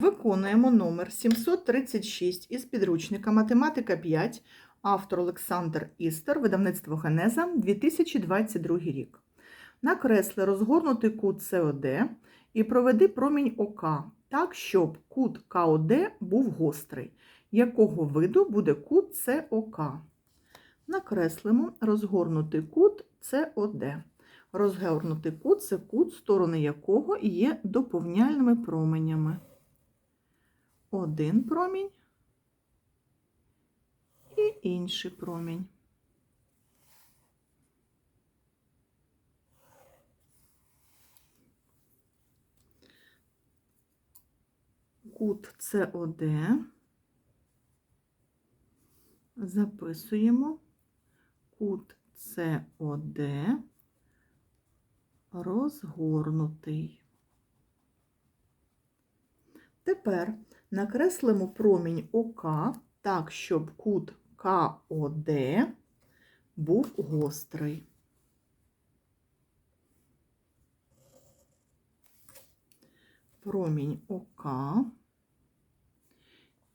Виконуємо номер 736 із підручника Математика 5, автор Олександр Істер, видавництво Генеза, 2022 рік. Накресли розгорнутий кут СОД і проведи промінь ОК так, щоб кут КОД був гострий. Якого виду буде кут СОК? Накреслимо розгорнутий кут СОД. Розгорнутий кут це кут, сторони якого є доповняльними променями один промінь і інший промінь. Кут СОД записуємо кут СОД розгорнутий. Тепер накреслимо промінь ОК так, щоб кут КОД був гострий. Промінь ОК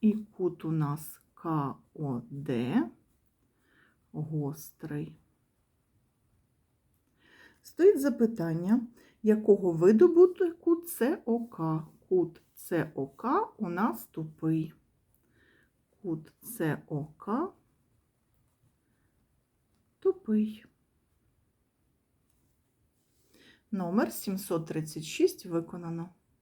і кут у нас КОД гострий. Стоїть запитання, якого виду буде кут СОК. Кут СОК у нас тупий. Кут СОК тупий. Номер 736 виконано.